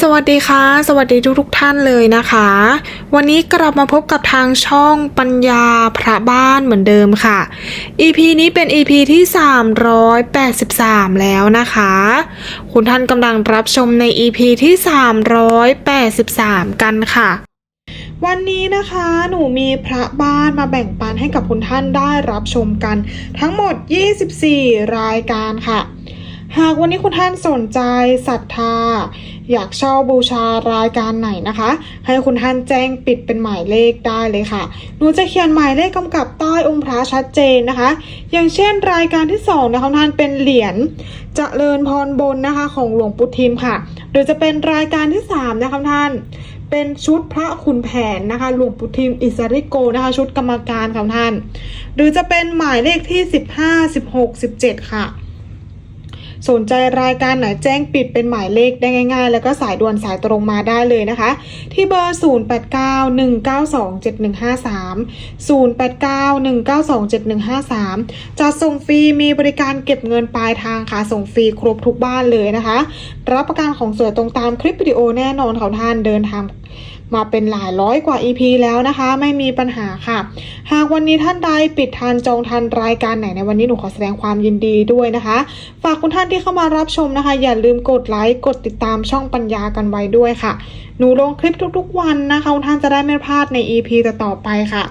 สวัสดีค่ะ สวัสดีทุกทุกท่านเลยนะคะ วันนี้กลับมาพบกับทางช่องปัญญาพระบ้านเหมือนเดิมค่ะ EP นี้เป็น EP ที่ 383 แล้วนะคะ คุณท่านกำลังรับชมใน EP ที่ 383 กันค่ะ วันนี้นะคะหนูมีพระบ้านมาแบ่งปันให้กับคุณท่านได้รับชมกัน ทั้งหมด 24 รายการค่ะ หากวันนี้คุณท่านสนใจศรัทธา อยากเช่าบูชารายการไหนนะคะ ให้คุณท่านแจ้งปิดเป็นหมายเลขได้เลยค่ะ หนูจะเขียนหมายเลขกำกับใต้องค์พระชัดเจนนะคะ อย่างเช่นรายการที่2นะคะคุณท่านเป็นเหรียญจเจริญพรบนนะคะของหลวงปู่ทิมค่ะ หรือจะเป็นรายการที่3นะคะคุณท่านเป็นชุดพระขุนแผนนะคะหลวงปู่ทิมอิสริโกนะคะ ชุดกรรมการค่ะท่าน หรือจะเป็นหมายเลขที่ 15 16 17 ค่ะ สนใจรายการไหนแจ้งปิดเป็นหมายเลขได้ง่าย ๆ แล้วก็สายด่วนสายตรงมาได้เลยนะคะ ที่เบอร์ 0891927153 0891927153 จะส่งฟรีมีบริการเก็บเงินปลายทางค่ะ ส่งฟรีครบทุกบ้านเลยนะคะ รับประกันของสวยตรงตามคลิปวิดีโอแน่นอนค่ะท่านเดินทาง มาเป็นหลายร้อยกว่า EP แล้วนะคะ ไม่มีปัญหาค่ะ หากวันนี้ท่านใดปิดทันจองทันรายการไหนในวันนี้หนูขอแสดงความยินดีด้วยนะคะ ฝากคุณท่านที่เข้ามารับชมนะคะ อย่าลืมกดไลค์กดติดตามช่องปัญญากันไว้ด้วยค่ะ หนูลงคลิปทุกๆ วันนะคะคุณท่านจะได้ไม่พลาดใน EP ต่อๆไปค่ะ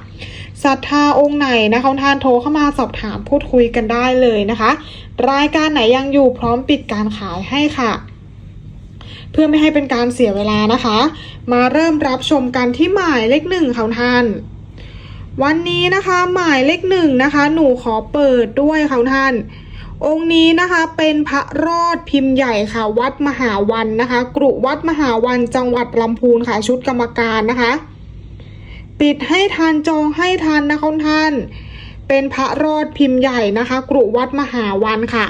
ศรัทธาองค์ไหนนะคะคุณท่านโทรเข้ามาสอบถามพูดคุยกันได้เลยนะคะ รายการไหนยังอยู่พร้อมปิดการขายให้ค่ะ เพื่อไม่ให้เป็นการเสียเวลานะคะ มาเริ่มรับชมกันที่หมายเลขหนึ่งค่ะท่าน วันนี้นะคะหมายเลขหนึ่งนะคะ หนูขอเปิดด้วยค่ะท่าน องค์นี้นะคะเป็นพระรอดพิมพ์ใหญ่ค่ะ วัดมหาวันนะคะ กรุวัดมหาวันจังหวัดลำพูนค่ะชุดกรรมการนะคะ ปิดให้ทันจองให้ทันนะคะท่าน เป็นพระรอดพิมพ์ใหญ่นะคะ กรุวัดมหาวันค่ะ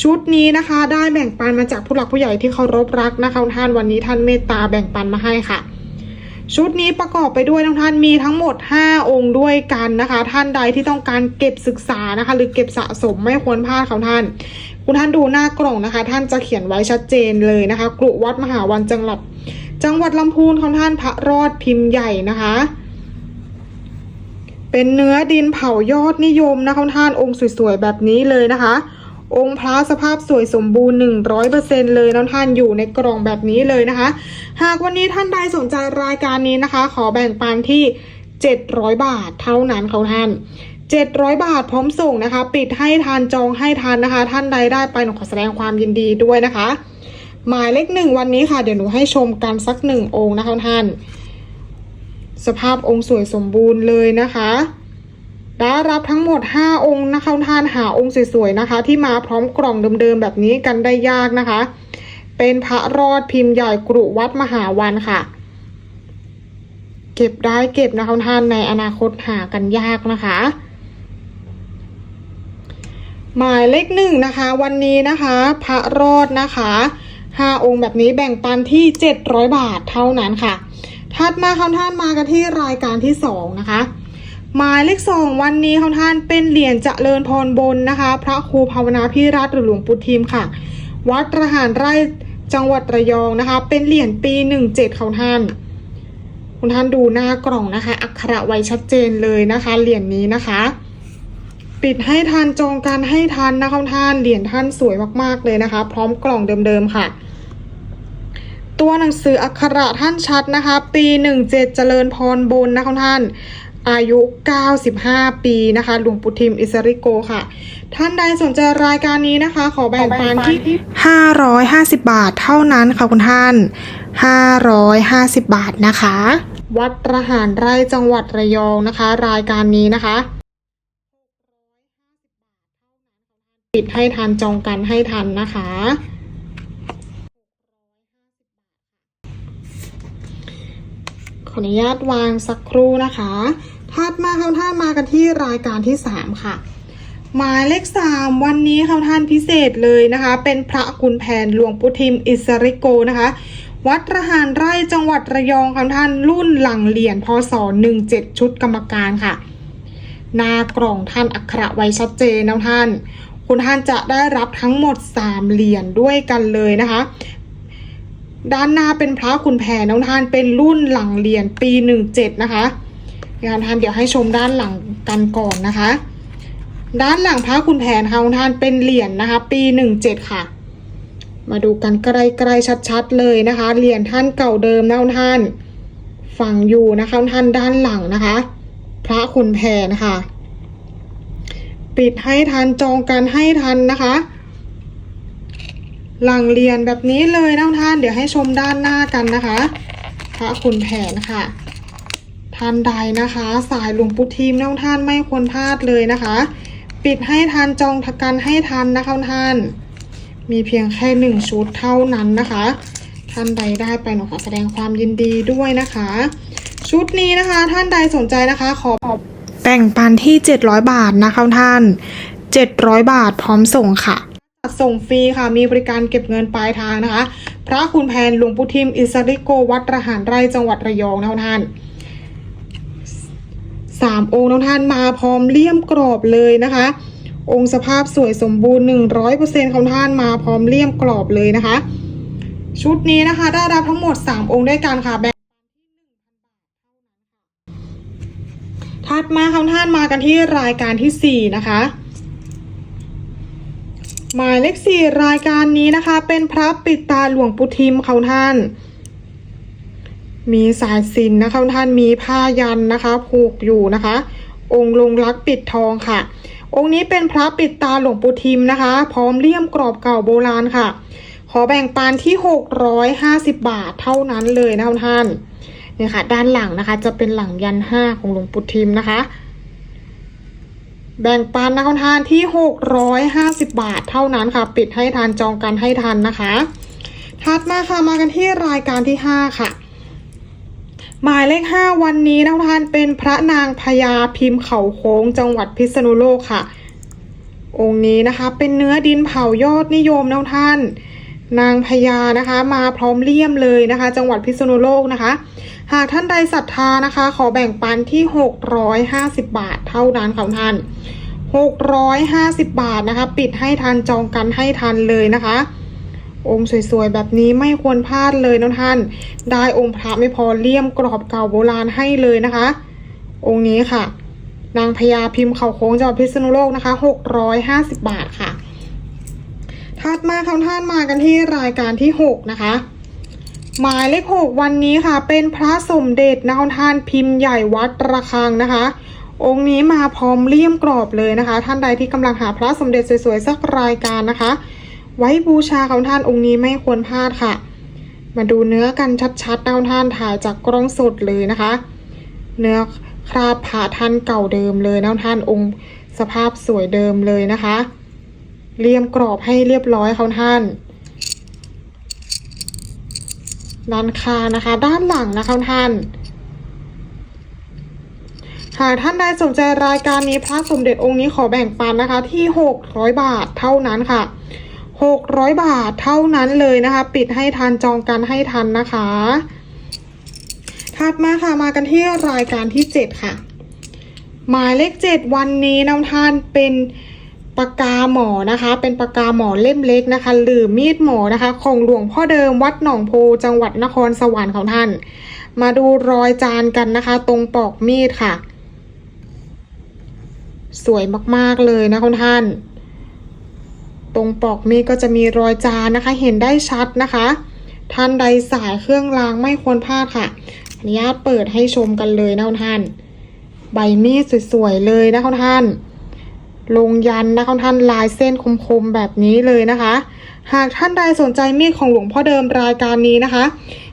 ชุดนี้นะคะได้แบ่งปันมาจากผู้หลักผู้ใหญ่ที่เคารพรักนะคะท่านวันนี้ท่านเมตตาแบ่งปันมาให้ค่ะ ชุดนี้ประกอบไปด้วยทั้งท่านมีทั้งหมด 5 องค์ด้วยกันนะคะ ท่านใดที่ต้องการเก็บศึกษานะคะ หรือเก็บสะสมไม่ควรพลาดของท่าน คุณท่านดูหน้ากล่องนะคะ ท่านจะเขียนไว้ชัดเจนเลยนะคะกรุวัดมหาวันจังหวัดจังหวัดลำพูนของท่านพระรอดพิมพ์ใหญ่นะคะ เป็นเนื้อดินเผายอดนิยมนะคะท่านองค์สวยๆแบบนี้เลยนะคะ องค์พระสภาพสวยสมบูรณ์ 100%เลยนะท่านอยู่ในกล่องแบบนี้เลยนะคะ หากวันนี้ท่านใดสนใจรายการนี้นะคะ ขอแบ่งปันที่ 700 บาทเท่านั้นค่ะท่าน700 บาทพร้อมส่งนะคะ ปิดให้ทานจองให้ทานนะคะ ท่านใดได้ไปหนูขอแสดงความยินดีด้วยนะคะ หมายเลขหนึ่งวันนี้ค่ะ เดี๋ยวหนูให้ชมกันสักหนึ่งองค์นะคะท่าน สภาพองค์สวยสมบูรณ์เลยนะคะ ได้รับทั้งหมด 5 องค์นะคะท่านหาองค์สวยๆนะคะ ที่มาพร้อมกล่องเดิมๆแบบนี้กันได้ยากนะคะ เป็นพระรอดพิมพ์ใหญ่กรุวัดมหาวันค่ะ เก็บได้เก็บนะคะท่านในอนาคตหากันยากนะคะ หมายเลขหนึ่งนะคะ วันนี้นะคะ พระรอดนะคะห้าองค์แบบนี้แบ่งปันที่700บาทเท่านั้นค่ะถัดมาคำท่านมากันที่รายการที่สองนะคะ หมายเลขสองวันนี้คำท่านเป็นเหรียญเจริญพรบนนะคะ พระครูภาวนาพิรัตหรือหลวงปู่ทิมค่ะ วัดระหารไร่จังหวัดระยองนะคะ เป็นเหรียญปีหนึ่งเจ็ดของท่าน คุณท่านดูหน้ากล่องนะคะ อักขระไว้ชัดเจนเลยนะคะเหรียญนี้นะคะ ปิดให้ทันจองการให้ทันนะคะท่านเหรียญท่านสวยมากๆเลยนะคะ พร้อมกล่องเดิมๆค่ะตัวหนังสืออักขระท่านชัดนะคะ ปี 17 เจริญพรบนนะคะท่าน อายุ 95 ปีนะคะหลวงปู่ทิมอิสริโกค่ะ ท่านใดสนใจรายการนี้นะคะ ขอแบ่งปันที่ 550 บาทเท่านั้นค่ะคุณท่าน 550 บาทนะคะ วัดระหารไร่จังหวัดระยองนะคะ รายการนี้นะคะปิดให้ทันจองกันให้ทันนะคะขออนุญาตวางสักครู่นะคะ ถัดมาเข้าท่านมากันที่รายการที่ 3 ค่ะ หมายเลข 3 วันนี้เข้าท่านพิเศษเลยนะคะ เป็นพระคุณแผนหลวงปู่ทิมอิสริโกนะคะ วัดระหารไร่จังหวัดระยองค่ะท่านรุ่นหลังเหรียญพศ17 ชุดกรรมการค่ะ หน้ากล่องท่านอักขระไว้ชัดเจนนะท่าน คุณท่านจะได้รับทั้งหมด 3 เหรียญด้วยกันเลยนะคะด้านหน้าเป็นพระขุนแผนน้องท่านเป็นรุ่นหลังเหรียญปีหนึ่งเจ็ดนะคะ งานท่านเดี๋ยวให้ชมด้านหลังกันก่อนนะคะ ด้านหลังพระขุนแผนค่ะท่านเป็นเหรียญนะคะ ปีหนึ่งเจ็ดค่ะ มาดูกันใกล้ๆชัดๆเลยนะคะ เหรียญท่านเก่าเดิมนะท่านฝังอยู่นะคะท่านด้านหลังนะคะ พระขุนแผนค่ะ ปิดให้ทันจองกันให้ทันนะคะหลังเรียนแบบนี้เลยนะท่าน เดี๋ยวให้ชมด้านหน้ากันนะคะ พระขุนแผนค่ะ ท่านใดนะคะ สายหลวงปู่ทีมน้องท่านไม่ควรพลาดเลยนะคะ ปิดให้ทันจองกันให้ทันนะคะท่าน มีเพียงแค่หนึ่งชุดเท่านั้นนะคะ ท่านใดได้ไปหนูขอแสดงความยินดีด้วยนะคะ ชุดนี้นะคะท่านใดสนใจนะคะ ขอแบ่งปันที่ 700 บาทนะคะท่าน 700 บาทพร้อมส่งค่ะส่งฟรีค่ะ มีบริการเก็บเงินปลายทางนะคะ พระคุณแผนหลวงปู่ทิม อิสริโกวัดระหารไร่จังหวัดระยองนะคะท่าน สามองค์น้องท่านมาพร้อมเลี่ยมกรอบเลยนะคะ องค์สภาพสวยสมบูรณ์100%ของท่านมาพร้อมเลี่ยมกรอบเลยนะคะ ชุดนี้นะคะได้รับทั้งหมด3องค์ด้วยกันค่ะแบ่งถัดมาของท่านมากันที่รายการที่สี่นะคะหมายเลขสี่รายการนี้นะคะ เป็นพระปิดตาหลวงปู่ทิมเขาท่าน มีสายสินนะคะท่านมีผ้ายันนะคะผูกอยู่นะคะ องค์ลงรักปิดทองค่ะ องค์นี้เป็นพระปิดตาหลวงปู่ทิมนะคะ พร้อมเลี่ยมกรอบเก่าโบราณค่ะ ขอแบ่งปันที่ 650 บาทเท่านั้นเลยนะท่านเนี่ยค่ะ ด้านหลังนะคะ จะเป็นหลังยันห้าของหลวงปู่ทิมนะคะ แบ่งปันนะคะท่านที่ 650 บาทเท่านั้นค่ะ ปิดให้ทันจองกันให้ทันนะคะ ถัดมาค่ะมากันที่รายการที่ 5 ค่ะ หมายเลข 5 วันนี้นะท่านเป็นพระนางพญาพิมพ์เขาโค้งจังหวัดพิษณุโลกค่ะ องค์นี้นะคะเป็นเนื้อดินเผายอดนิยมนะท่าน นางพญานะคะ มาพร้อมเลี่ยมเลยนะคะ จังหวัดพิษณุโลกนะคะ หากท่านใดศรัทธานะคะ ขอแบ่งปันที่ 650 บาทเท่านั้นค่ะท่าน650 บาทนะคะ ปิดให้ทันจองกันให้ทันเลยนะคะ องค์สวยๆ แบบนี้ไม่ควรพลาดเลยนะท่าน ได้องค์พระไม่พอเลี่ยมกรอบเก่าโบราณให้เลยนะคะ องค์นี้ค่ะ นางพญาพิมพ์เขาโค้งจังหวัดพิษณุโลกนะคะ650 บาทค่ะถัดมาคำท่านมากันที่รายการที่ 6 นะคะ หมายเลขหกวันนี้ค่ะ เป็นพระสมเด็จนะคท่านพิมพ์ใหญ่วัดระฆังนะคะ องค์นี้มาพร้อมเลี่ยมกรอบเลยนะคะ ท่านใดที่กำลังหาพระสมเด็จสวยๆสักรายการนะคะ ไว้บูชาของท่านองค์นี้ไม่ควรพลาดค่ะ มาดูเนื้อกันชัดๆนะท่านถ่ายจากกล้องสดเลยนะคะ เนื้อคราบผ่าท่านเก่าเดิมเลยนะท่านองค์สภาพสวยเดิมเลยนะคะเลี่ยมกรอบให้เรียบร้อยเขาท่าน ด้านข้านะคะ ด้านหลังนะคะท่าน หากท่านใดสนใจรายการนี้พระสมเด็จองค์นี้ขอแบ่งปันนะคะที่ 600 บาทเท่านั้นค่ะ 600 บาทเท่านั้นเลยนะคะ ปิดให้ทันจองกันให้ทันนะคะ ถัดมาค่ะมากันที่รายการที่ 7 ค่ะ หมายเลข 7 วันนี้น้ำทานเป็นปากกาหมอนะคะ เป็นปากกาหมอเล่มเล็กนะคะ หรือมีดหมอนะคะ ของหลวงพ่อเดิมวัดหนองโพจังหวัดนครสวรรค์ของท่าน มาดูรอยจานกันนะคะ ตรงปอกมีดค่ะ สวยมากๆเลยนะคุณท่าน ตรงปอกมีดก็จะมีรอยจานนะคะ เห็นได้ชัดนะคะ ท่านใดสายเครื่องรางไม่ควรพลาดค่ะอนุญาตเปิดให้ชมกันเลยนะคุณท่าน ใบมีดสวยๆเลยนะคุณท่าน ลงยันนะคะท่านลายเส้นคมๆแบบนี้เลยนะคะ หากท่านใดสนใจมีดของหลวงพ่อเดิมรายการนี้นะคะ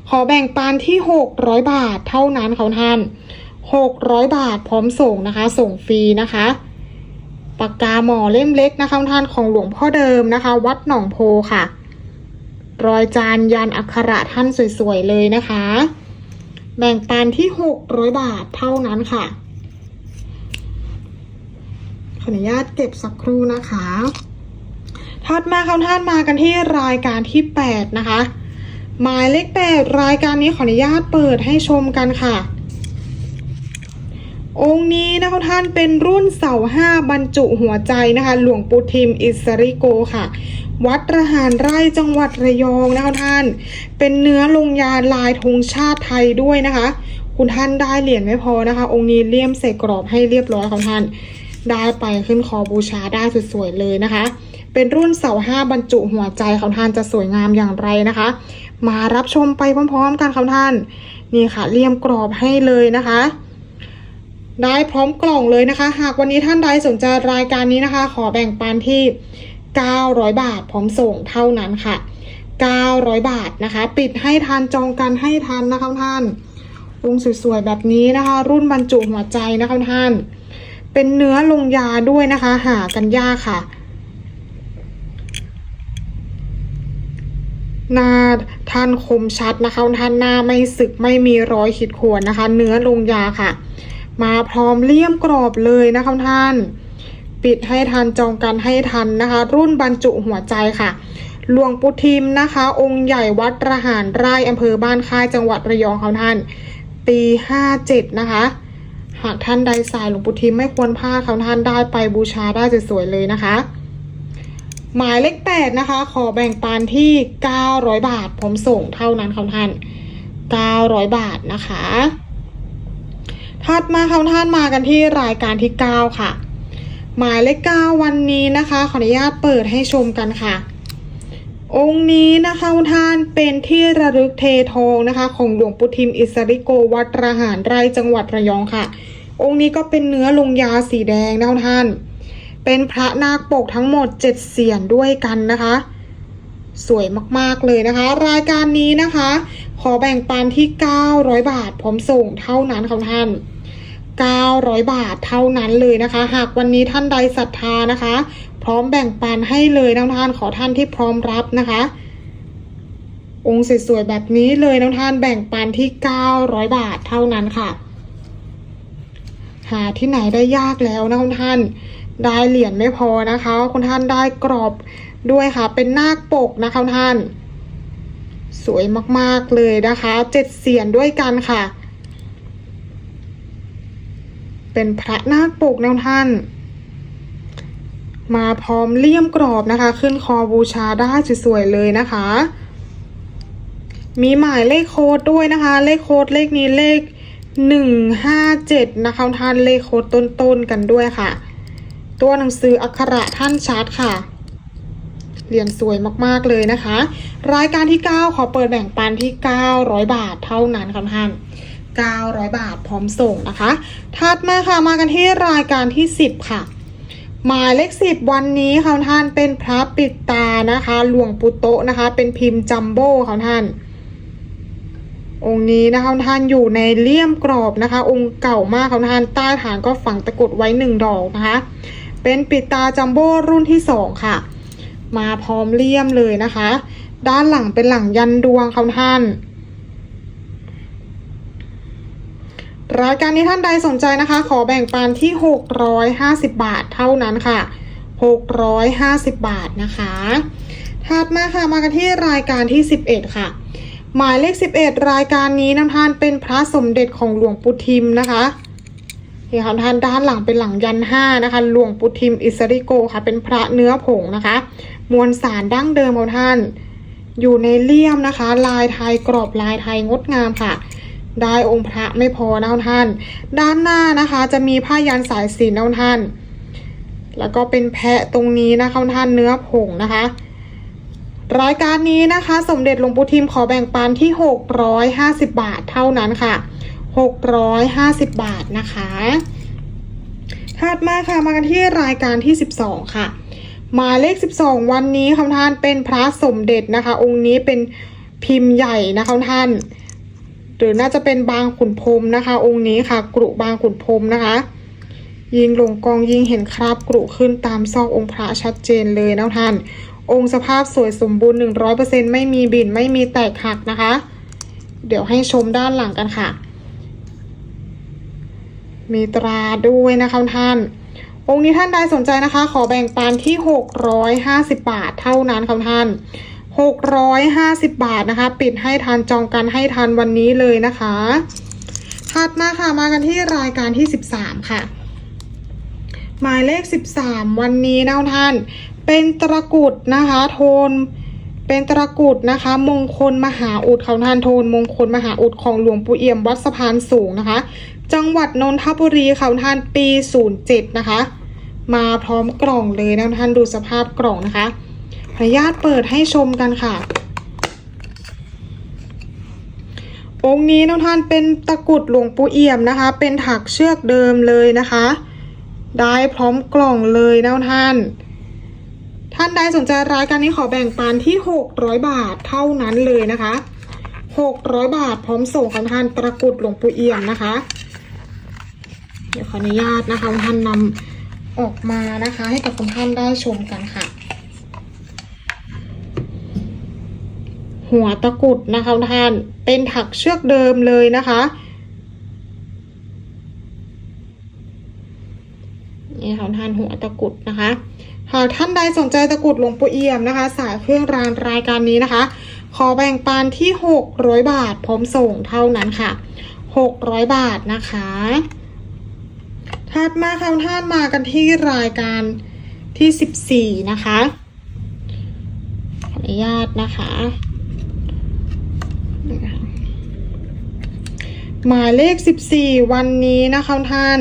ขอแบ่งปันที่ 600 บาทเท่านั้นค่ะท่าน600 บาทพร้อมส่งนะคะ ส่งฟรีนะคะ ปากกาหมอเล่มเล็กนะคะท่านของหลวงพ่อเดิมนะคะ วัดหนองโพค่ะ รอยจานยันอักขระท่านสวยๆเลยนะคะ แบ่งปันที่600บาทเท่านั้นค่ะ ขออนุญาตเก็บสักครู่นะคะถัดมาคำท่านมากันที่รายการที่8นะคะ หมายเลข8รายการนี้ขออนุญาตเปิดให้ชมกันค่ะ องค์นี้นะคะท่านเป็นรุ่นเสาห้าบรรจุหัวใจนะคะ หลวงปู่ทิมอิสริโกค่ะ วัดระหารไร่จังหวัดระยองนะคะท่าน เป็นเนื้อลงยาลายธงชาติไทยด้วยนะคะ คุณท่านได้เหรียญไม่พอนะคะ องค์นี้เลี่ยมใส่กรอบให้เรียบร้อยของท่าน ได้ไปขึ้นคอบูชาได้สวยๆเลยนะคะ เป็นรุ่นเสาห้าบรรจุหัวใจของท่านจะสวยงามอย่างไรนะคะ มารับชมไปพร้อมๆกันค่ะท่าน นี่ค่ะเลี่ยมกรอบให้เลยนะคะ ได้พร้อมกล่องเลยนะคะ หากวันนี้ท่านใดสนใจรายการนี้นะคะ ขอแบ่งปันที่ 900 บาทพร้อมส่งเท่านั้นค่ะ 900 บาทนะคะ ปิดให้ทันจองกันให้ทันนะคะท่านองค์สวยๆแบบนี้นะคะ รุ่นบรรจุหัวใจนะคะท่าน เป็นเนื้อลงยาด้วยนะคะ หากันยากค่ะหน้าท่านคมชัดนะคะท่านหน้าไม่สึกไม่มีรอยขีดข่วนนะคะ เนื้อลงยาค่ะ มาพร้อมเลี่ยมกรอบเลยนะคะท่าน ปิดให้ทันจองกันให้ทันนะคะ รุ่นบรรจุหัวใจค่ะหลวงปุทิมนะคะ องค์ใหญ่วัดระหารไร่อำเภอบ้านค่ายจังหวัดระยองค่ะท่าน ปี57นะคะ หากท่านใดสายหลวงปุทิมไม่ควรพลาดค่ะท่านได้ไปบูชาได้สวยๆเลยนะคะ หมายเลขแปดนะคะ ขอแบ่งปันที่900บาท ผมส่งเท่านั้นค่ะท่าน900บาทนะคะ ถัดมาค่ะท่านมากันที่รายการที่ 9 ค่ะ หมายเลข9วันนี้นะคะ ขออนุญาตเปิดให้ชมกันค่ะ องค์นี้นะคะคุณท่านเป็นที่ระลึกเททองนะคะ ของหลวงปุทิมอิสริโกวัดระหารไร่จังหวัดระยองค่ะ องค์นี้ก็เป็นเนื้อลงยาสีแดงนะคุณท่าน เป็นพระนาคปกทั้งหมด7เสียนด้วยกันนะคะสวยมาก ๆ เลยนะคะ รายการนี้นะคะ ขอแบ่งปันที่ 900 บาท พร้อมส่งเท่านั้นค่ะท่าน 900 บาทเท่านั้นเลยนะคะ หากวันนี้ท่านใดศรัทธานะคะ พร้อมแบ่งปันให้เลยน้องท่านขอท่านที่พร้อมรับนะคะ องค์สวยๆแบบนี้เลยน้องท่านแบ่งปันที่ 900 บาทเท่านั้นค่ะ หาที่ไหนได้ยากแล้วนะคุณท่านได้เหรียญไม่พอนะคะคุณท่านได้กรอบด้วยค่ะ เป็นนาคปกนะคะท่าน สวยมากๆเลยนะคะเจ็ดเสียนด้วยกันค่ะ เป็นพระนาคปกนะท่าน มาพร้อมเลี่ยมกรอบนะคะ ขึ้นคอบูชาได้สวยๆเลยนะคะ มีหมายเลขโค้ดด้วยนะคะ เลขโค้ดเลขนี้เลขหนึ่งห้าเจ็ดนะคะท่านเลขโค้ดต้นๆกันด้วยค่ะ ตัวหนังสืออักขระท่านชัดค่ะ เรียนสวยมากๆเลยนะคะ รายการที่ 9 ขอเปิดแบ่งปันที่ 900 บาทเท่านั้นค่ะท่าน900 บาทพร้อมส่งนะคะ ถัดมาค่ะมากันที่รายการที่ 10 ค่ะ หมายเลขสิบวันนี้ค่ะท่านเป็นพระปิดตานะคะ หลวงปู่โตะนะคะ เป็นพิมพ์จัมโบ้ค่ะท่าน องค์นี้นะคะท่านอยู่ในเลี่ยมกรอบนะคะ องค์เก่ามากค่ะท่านใต้ฐานก็ฝังตะกรุดไว้หนึ่งดอกนะคะ เป็นปิดตาจัมโบ้รุ่นที่สองค่ะ มาพร้อมเลี่ยมเลยนะคะ ด้านหลังเป็นหลังยันดวงค่ะท่านรายการนี้ท่านใดสนใจนะคะ ขอแบ่งปันที่ 650 บาทเท่านั้นค่ะ 650 บาทนะคะ ถัดมาค่ะมากันที่รายการที่ 11 ค่ะ หมายเลข 11 รายการนี้นะท่านเป็นพระสมเด็จของหลวงปู่ทิมนะคะ นี่ค่ะท่านด้านหลังเป็นหลังยันห้านะคะหลวงปู่ทิมอิสริโกค่ะ เป็นพระเนื้อผงนะคะ มวลสารดั้งเดิมของท่าน อยู่ในเลี่ยมนะคะ ลายไทยกรอบลายไทยงดงามค่ะ ได้องค์พระไม่พอนะท่าน ด้านหน้านะคะจะมีผ้ายันสายสีนะท่าน แล้วก็เป็นแพะตรงนี้นะคะท่านเนื้อผงนะคะรายการนี้นะคะ สมเด็จหลวงปู่ทิมขอแบ่งปันที่ 650 บาทเท่านั้นค่ะ 650 บาทนะคะถัดมาค่ะมากันที่รายการที่ 12 ค่ะ หมายเลข 12 วันนี้ค่ะท่านเป็นพระสมเด็จนะคะ องค์นี้เป็นพิมพ์ใหญ่นะคะท่าน หรือน่าจะเป็นบางขุนพรมนะคะ องค์นี้ค่ะ กรุบางขุนพรมนะคะ ยิงลงกองยิงเห็นคราบกรุขึ้นตามซอกองค์พระชัดเจนเลยนะท่าน องค์สภาพสวยสมบูรณ์ 100%ไม่มีบินไม่มีแตกหักนะคะ เดี๋ยวให้ชมด้านหลังกันค่ะ มีตราด้วยนะคะท่าน องค์นี้ท่านใดสนใจนะคะ ขอแบ่งปันที่ 650 บาทเท่านั้นค่ะท่าน 650 บาทนะคะ ปิดให้ทันจองกันให้ทันวันนี้เลยนะคะ ถัดมาค่ะมากันที่รายการที่ 13 ค่ะ หมายเลข 13 วันนี้นะท่าน เป็นตะกุดนะคะ โทนเป็นตะกุดนะคะ มงคลมหาอุดเขาท่านโทน มงคลมหาอุดของหลวงปู่เอี่ยมวัดสะพานสูงนะคะ จังหวัดนนทบุรีเขาทานปี 07 นะคะ มาพร้อมกล่องเลยนะท่านดูสภาพกล่องนะคะขออนุญาตเปิดให้ชมกันค่ะ องค์นี้น้องท่านเป็นตะกุดหลวงปู่เอี่ยมนะคะ เป็นถักเชือกเดิมเลยนะคะ ได้พร้อมกล่องเลยนะท่านท่านใดสนใจรายการนี้ขอแบ่งปันที่ 600 บาทเท่านั้นเลยนะคะ 600 บาทพร้อมส่งของท่านตะกุดหลวงปู่เอี่ยมนะคะ เดี๋ยวขออนุญาตนะคะท่านนำออกมานะคะ ให้กับคุณท่านได้ชมกันค่ะ หัวตะกุดนะคะท่านเป็นถักเชือกเดิมเลยนะคะนี่ค่ะท่านหัวตะกุดนะคะหากท่านใดสนใจตะกุดหลวงปู่เอี่ยมนะคะ สายเครื่องรางรายการนี้นะคะ ขอแบ่งปันที่ 600 บาทพร้อมส่งเท่านั้นค่ะ 600 บาทนะคะ ถัดมาค่ะท่านมากันที่รายการที่ 14 นะคะ ขออนุญาตนะคะ หมายเลข 14 วันนี้นะคะท่าน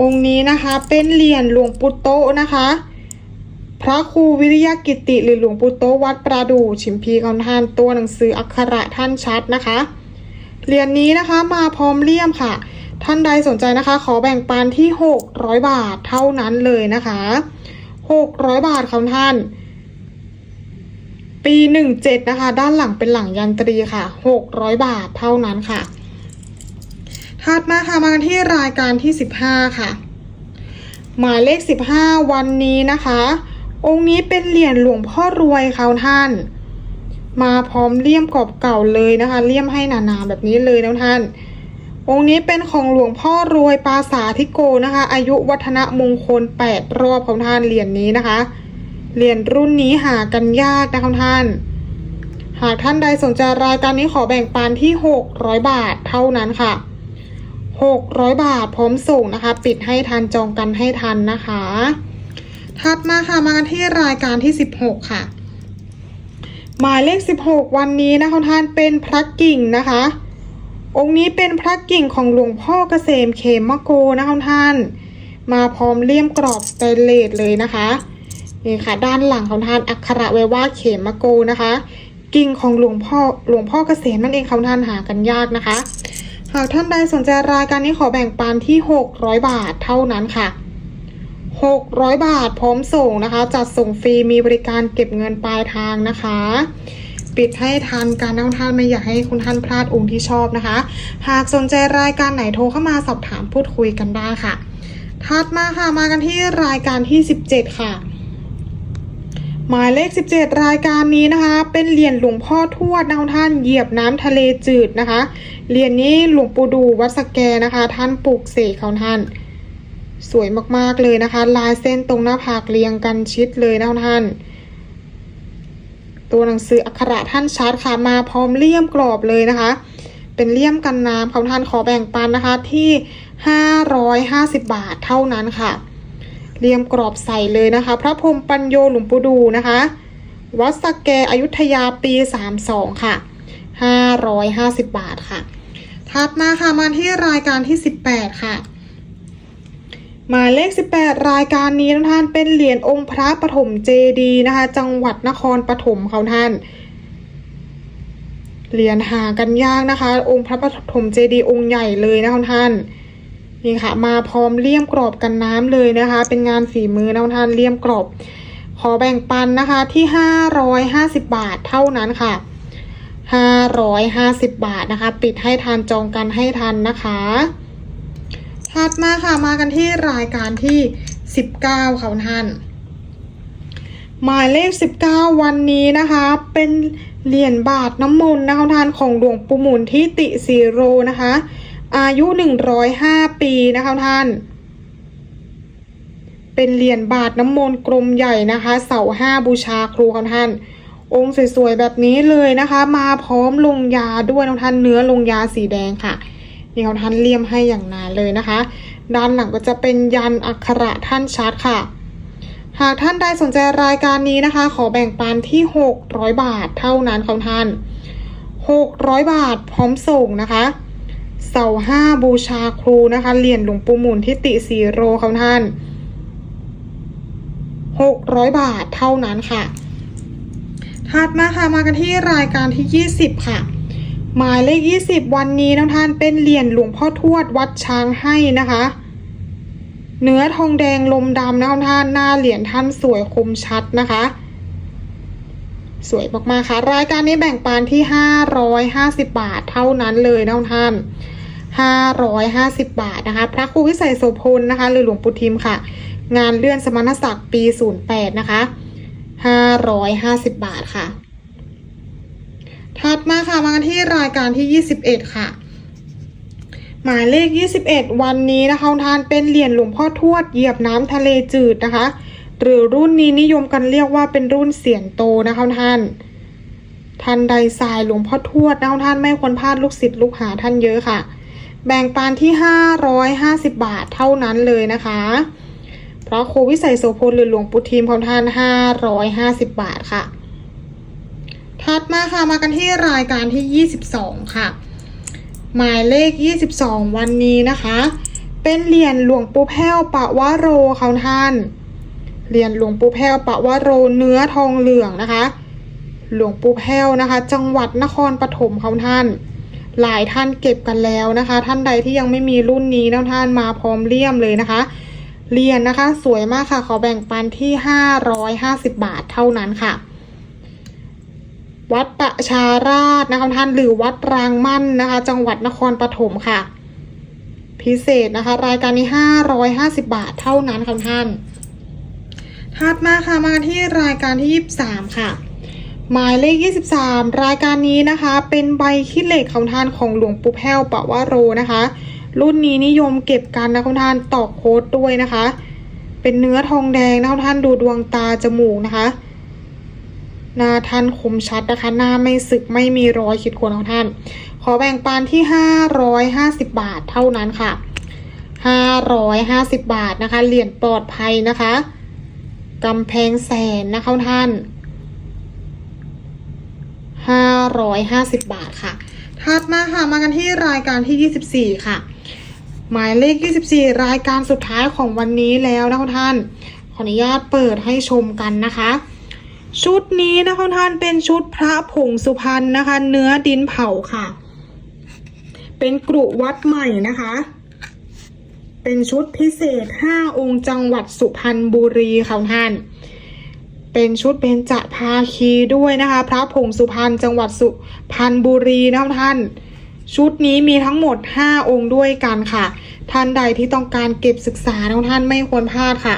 องค์นี้นะคะเป็นเหรียญหลวงปู่โตนะคะ พระครูวิริยกิติหรือหลวงปู่โตวัดประดูชิมพีของท่านตัวหนังสืออักขระท่านชัดนะคะ เหรียญนี้นะคะมาพร้อมเลี่ยมค่ะ ท่านใดสนใจนะคะ ขอแบ่งปันที่ 600 บาทเท่านั้นเลยนะคะ 600 บาทของท่าน ปี 17 นะคะ ด้านหลังเป็นหลังยันตรีค่ะ 600 บาทเท่านั้นค่ะ ถัดมาค่ะมากันที่รายการที่ 15 ค่ะ หมายเลข 15 วันนี้นะคะ องค์นี้เป็นเหรียญหลวงพ่อรวยค่ะท่าน มาพร้อมเลี่ยมกรอบเก่าเลยนะคะ เลี่ยมให้หนาๆแบบนี้เลยนะท่าน องค์นี้เป็นของหลวงพ่อรวยปาสาธิโกนะคะ อายุวัฒนมงคล 8 รอบของท่านเหรียญนี้นะคะเหรียญรุ่นนี้หากันยากนะคะท่าน หากท่านใดสนใจรายการนี้ขอแบ่งปันที่ 600 บาทเท่านั้นค่ะ 600 บาทพร้อมส่งนะคะ ปิดให้ทันจองกันให้ทันนะคะ ถัดมาค่ะมากันที่รายการที่ 16 ค่ะ หมายเลข 16 วันนี้นะคะท่านเป็นพระกิ่งนะคะ องค์นี้เป็นพระกิ่งของหลวงพ่อเกษมเขมมะโกนะคะท่าน มาพร้อมเลี่ยมกรอบสเตนเลสเลยนะคะนี่ค่ะ ด้านหลังของท่านอักขระไว้ว่าเขมมะโกนะคะ กิ่งของหลวงพ่อหลวงพ่อเกษมนั่นเองค่ะท่านหากันยากนะคะ หากท่านใดสนใจรายการนี้ขอแบ่งปันที่ 600 บาทเท่านั้นค่ะ600 บาทพร้อมส่งนะคะ จัดส่งฟรีมีบริการเก็บเงินปลายทางนะคะ ปิดให้ทันการนั่งท่านไม่อยากให้คุณท่านพลาดองค์ที่ชอบนะคะ หากสนใจรายการไหนโทรเข้ามาสอบถามพูดคุยกันได้ค่ะ ถัดมาค่ะมากันที่รายการที่ 17 ค่ะ หมายเลข 17 รายการนี้นะคะ เป็นเหรียญหลวงพ่อทวดนะท่านเหยียบน้ำทะเลจืดนะคะเหรียญนี้หลวงปู่ดูวัดสแกนะคะ ท่านปลูกเสกของท่านสวยมากๆเลยนะคะ ลายเส้นตรงหน้าผากเรียงกันชิดเลยนะคะท่าน ตัวหนังสืออักขระท่านชัดค่ะมาพร้อมเลี่ยมกรอบเลยนะคะ เป็นเลี่ยมกันน้ำของท่านขอแบ่งปันนะคะที่ 550 บาทเท่านั้นค่ะ เลี่ยมกรอบใส่เลยนะคะ พระพรหมปัญโยหลวงปู่ดูนะคะ วัดสแกอยุธยาปี 32 ค่ะ 550 บาทค่ะถัดมาค่ะมาที่รายการที่ 18 ค่ะ หมายเลข 18 รายการนี้นะท่านเป็นเหรียญองค์พระปฐมเจดีนะคะ จังหวัดนครปฐมเขาท่านเหรียญหากันยากนะคะ องค์พระปฐมเจดีองค์ใหญ่เลยนะคะท่านนี่ค่ะ มาพร้อมเลี่ยมกรอบกันน้ำเลยนะคะ เป็นงานฝีมือนะท่านเลี่ยมกรอบ ขอแบ่งปันนะคะที่550บาทเท่านั้นค่ะ550บาทนะคะ ปิดให้ทันจองกันให้ทันนะคะ ถัดมาค่ะมากันที่รายการที่ 19ค่ะท่าน หมายเลข 19 วันนี้นะคะ เป็นเหรียญบาทน้ำมนต์นะคะท่านของหลวงปู่หมุนที่ติสีโรนะคะ อายุ 105 ปีนะคะท่าน เป็นเหรียญบาทน้ำมนต์กลมใหญ่นะคะ เสาห้าบูชาครูของท่าน องค์สวยๆแบบนี้เลยนะคะ มาพร้อมลงยาด้วยน้องท่านเนื้อลงยาสีแดงค่ะ นี่เขาท่านเลี่ยมให้อย่างนานเลยนะคะ ด้านหลังก็จะเป็นยันอักขระท่านชัดค่ะ หากท่านใดสนใจรายการนี้นะคะ ขอแบ่งปันที่ 600 บาทเท่านั้นค่ะท่าน 600 บาทพร้อมส่งนะคะเสาห้าบูชาครูนะคะเหรียญหลวงปู่หมุนทิติสีโรค่ะท่าน600 บาทเท่านั้นค่ะ ถัดมาค่ะ มากันที่รายการที่ 20 ค่ะ หมายเลข 20 วันนี้น้องท่านเป็นเหรียญหลวงพ่อทวดวัดช้างให้นะคะ เนื้อทองแดงลมดำนะท่านหน้าเหรียญท่านสวยคมชัดนะคะ สวยมากๆค่ะรายการนี้แบ่งปันที่ 550 บาทเท่านั้นเลยนะท่าน550 บาทนะคะ พระครูวิสัยโสพลนะคะ หรือหลวงปู่ทิมค่ะ งานเลื่อนสมณศักดิ์ปี 08 นะคะ 550 บาทค่ะ ถัดมาค่ะมากันที่รายการที่ 21 ค่ะ หมายเลข 21 วันนี้นะคะท่านเป็นเหรียญหลวงพ่อทวดเหยียบน้ำทะเลจืดนะคะ หรือรุ่นนี้นิยมกันเรียกว่าเป็นรุ่นเสียนโตนะคะท่านท่านใดสายหลวงพ่อทวดนะคะท่านไม่ควรพลาดลูกศิษย์ลูกหาท่านเยอะค่ะ แบ่งปันที่ 550 บาทเท่านั้นเลยนะคะ เพราะครูวิสัยโสพลหรือหลวงปู่ทีมของท่าน 550 บาทค่ะ ถัดมาค่ะมากันที่รายการที่ 22 ค่ะ หมายเลข 22 วันนี้นะคะ เป็นเหรียญหลวงปู่แพ้วปะวะโรเขาท่านเหรียญหลวงปู่แพ้วปะวะโรเนื้อทองเหลืองนะคะ หลวงปู่แพ้วนะคะ จังหวัดนครปฐมเขาท่าน หลายท่านเก็บกันแล้วนะคะ ท่านใดที่ยังไม่มีรุ่นนี้นะท่านมาพร้อมเลี่ยมเลยนะคะเหรียญนะคะ สวยมากค่ะ ขอแบ่งปันที่ 550 บาทเท่านั้นค่ะ วัดประชาราชนะคะท่านหรือวัดรางมั่นนะคะ จังหวัดนครปฐมค่ะ พิเศษนะคะ รายการนี้550บาทเท่านั้นค่ะท่านถัดมาค่ะมากันที่รายการที่23ค่ะ หมายเลข23รายการนี้นะคะ เป็นใบขี้เหล็กของท่านของหลวงปู่แพ้วปะวะโรนะคะ รุ่นนี้นิยมเก็บกันนะคุณท่านตอกโค้ดด้วยนะคะ เป็นเนื้อทองแดงนะคุณท่านดูดวงตาจมูกนะคะ หน้าท่านคมชัดนะคะ หน้าไม่สึกไม่มีรอยขีดข่วนของท่าน ขอแบ่งปันที่550บาทเท่านั้นค่ะ550บาทนะคะ เหรียญปลอดภัยนะคะกำแพงแสนนะคะท่าน550บาทค่ะถัดมาค่ะ มากันที่รายการที่24ค่ะ หมายเลข24รายการสุดท้ายของวันนี้แล้วนะคะท่าน ขออนุญาตเปิดให้ชมกันนะคะ ชุดนี้นะคะท่านเป็นชุดพระผงสุพรรณนะคะ เนื้อดินเผาค่ะ เป็นกรุวัดใหม่นะคะ เป็นชุดพิเศษ5องค์จังหวัดสุพรรณบุรีค่ะท่านเป็นชุดเบญจภาคีด้วยนะคะ พระผงสุพรรณจังหวัดสุพรรณบุรีนะคะท่าน ชุดนี้มีทั้งหมด 5 องค์ด้วยกันค่ะ ท่านใดที่ต้องการเก็บศึกษาท่านไม่ควรพลาดค่ะ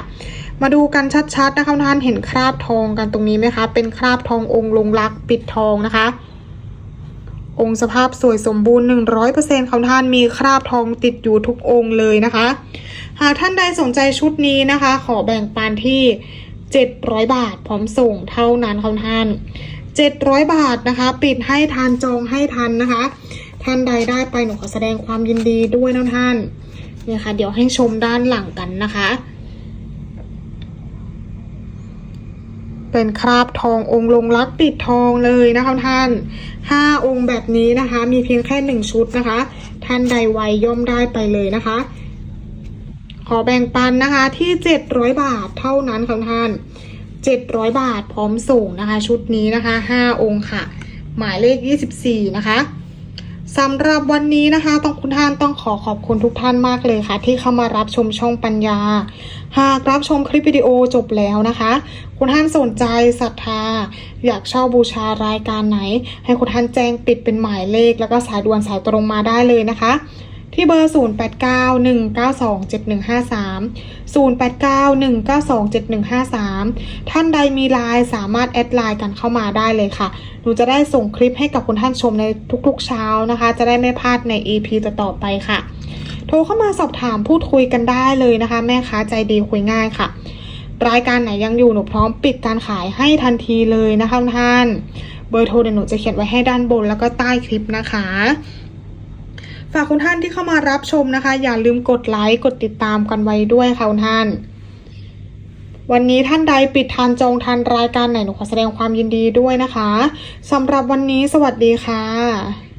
มาดูกันชัดๆนะคะท่านเห็นคราบทองกันตรงนี้ไหมคะ เป็นคราบทององค์ลงรักปิดทองนะคะ องค์สภาพสวยสมบูรณ์ 100%ของท่านมีคราบทองติดอยู่ทุกองค์เลยนะคะ หากท่านใดสนใจชุดนี้นะคะ ขอแบ่งปันที่ 700 บาทพร้อมส่งเท่านั้นค่ะท่าน 700 บาทนะคะ ปิดให้ทานจองให้ทันนะคะ ท่านใดได้ไปหนูขอแสดงความยินดีด้วยนะท่านเนี่ยค่ะ เดี๋ยวให้ชมด้านหลังกันนะคะ เป็นคราบทององค์ลงรักปิดทองเลยนะคะท่านห้าองค์แบบนี้นะคะ มีเพียงแค่หนึ่งชุดนะคะ ท่านใดไวย่อมได้ไปเลยนะคะ ขอแบ่งปันนะคะที่700บาทเท่านั้นค่ะท่าน700บาทพร้อมส่งนะคะ ชุดนี้นะคะ5องค์ค่ะ หมายเลข24นะคะสำหรับวันนี้นะคะ ต้องคุณท่านต้องขอขอบคุณทุกท่านมากเลยค่ะ ที่เข้ามารับชมช่องปัญญา หากรับชมคลิปวิดีโอจบแล้วนะคะ คุณท่านสนใจศรัทธา อยากเช่าบูชารายการไหน ให้คุณท่านแจ้งติดเป็นหมายเลข แล้วก็สายด่วนสายตรงมาได้เลยนะคะที่เบอร์ 0891927153 0891927153 ท่านใดมีไลน์สามารถแอดไลน์กันเข้ามาได้เลยค่ะ หนูจะได้ส่งคลิปให้กับคุณท่านชมในทุกๆเช้านะคะ จะได้ไม่พลาดใน EP ต่อๆไปค่ะ โทรเข้ามาสอบถามพูดคุยกันได้เลยนะคะ แม่ค้าใจดีคุยง่ายค่ะ รายการไหนยังอยู่หนูพร้อมปิดการขายให้ทันทีเลยนะคะท่านเบอร์โทรเดี๋ยวหนูจะเขียนไว้ให้ด้านบนแล้วก็ใต้คลิปนะคะฝากคุณท่านที่เข้ามารับชมนะคะ อย่าลืมกดไลค์กดติดตามกันไว้ด้วยค่ะคุณท่าน วันนี้ท่านใดปิดทานจองทันรายการไหนหนูขอแสดงความยินดีด้วยนะคะสำหรับวันนี้สวัสดีค่ะ